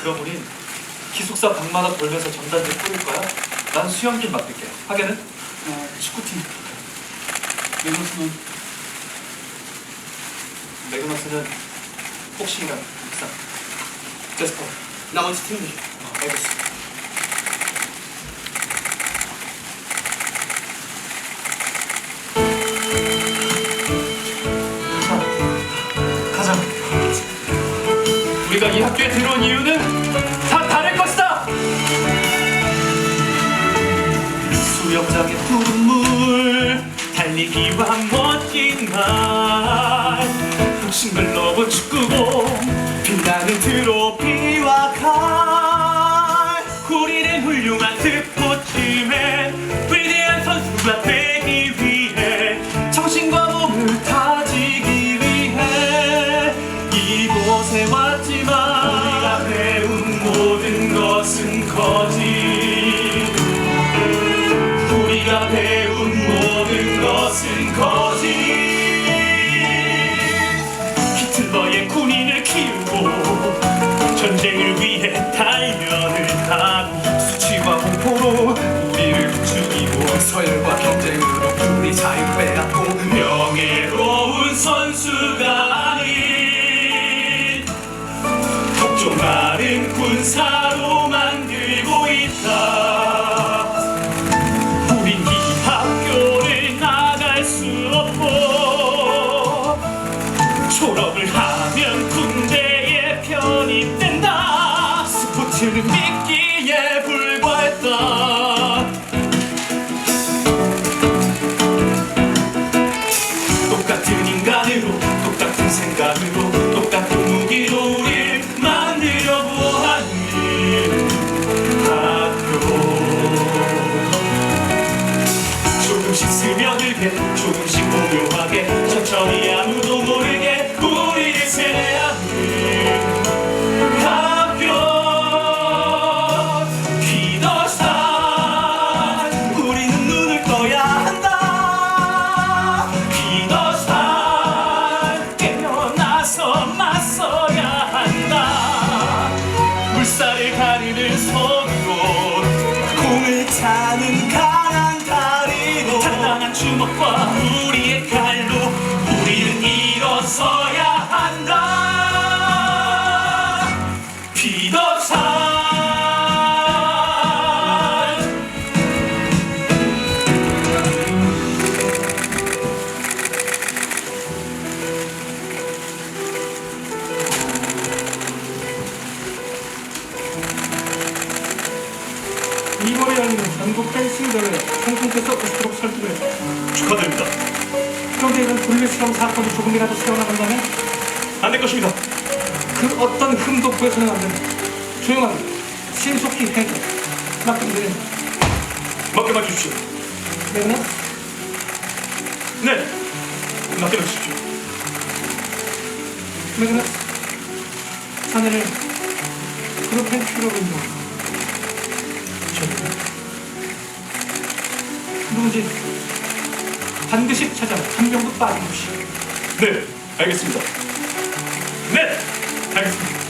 그럼 우린 기숙사 방마다 돌면서 전단지 뿌릴 거야. 난 수영팀 맡을게. 하게는 어, 축구팀. 매너스는 매그너스는 복싱이랑 육상. 제스퍼. 나머지 팀들. 어, 알겠어. 가자. 가자. 우리가 이 학교에 들어온 이유는 수영장의 푸른 물 달리기와 멋진 날 욕심 글러브 축구공 빛나는 트로피와 칼 우리는 훌륭한 스포츠맨 위대한 선수가 되기 위해 정신과 몸을 다 군인을 키우고 전쟁을 위해 달면을 타고 수치와 공포로 우리를 부추기고 서열과 경쟁으로 우리 자유 빼앗고 명예로운 선수가 아닌 독종 마른 군사로 미끼에 불과했다 똑같은 인간으로 똑같은 생각으로 똑같은 무기로 우릴 만들어 보았니? 학교. 조금씩 스며들게 조금씩 공유하게 천천히 아무도 모르게 손으로 공을 차는 강한 다리로 단단한 주먹과 우리의 칼 이번에 열리는 전국 펜싱 대회 총통께서 오시도록 설득을 축하드립니다. 그런데 이런 분리 실험 사건이 조금이라도 새어나간다면 안 될 것입니다. 그 어떤 흠도 구해서는 안 된다. 조용한 신속히 해결. 맡겨드리는 맡겨봐 주십시오. 내가 네. 맡겨봐 주십시오. 내가 자네를 그렇게 필요로 있 는 누구지 반드시 찾아 한 명도 빠짐없이. 네 알겠습니다. 네 알겠습니다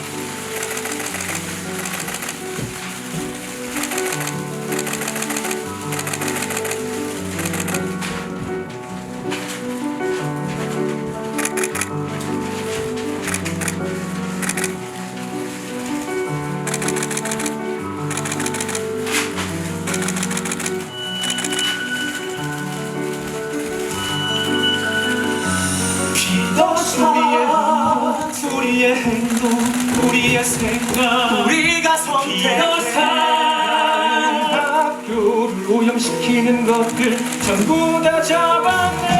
우리의 생각 우리가 선택한 학교를 오염시키는 것들 전부 다 잡아내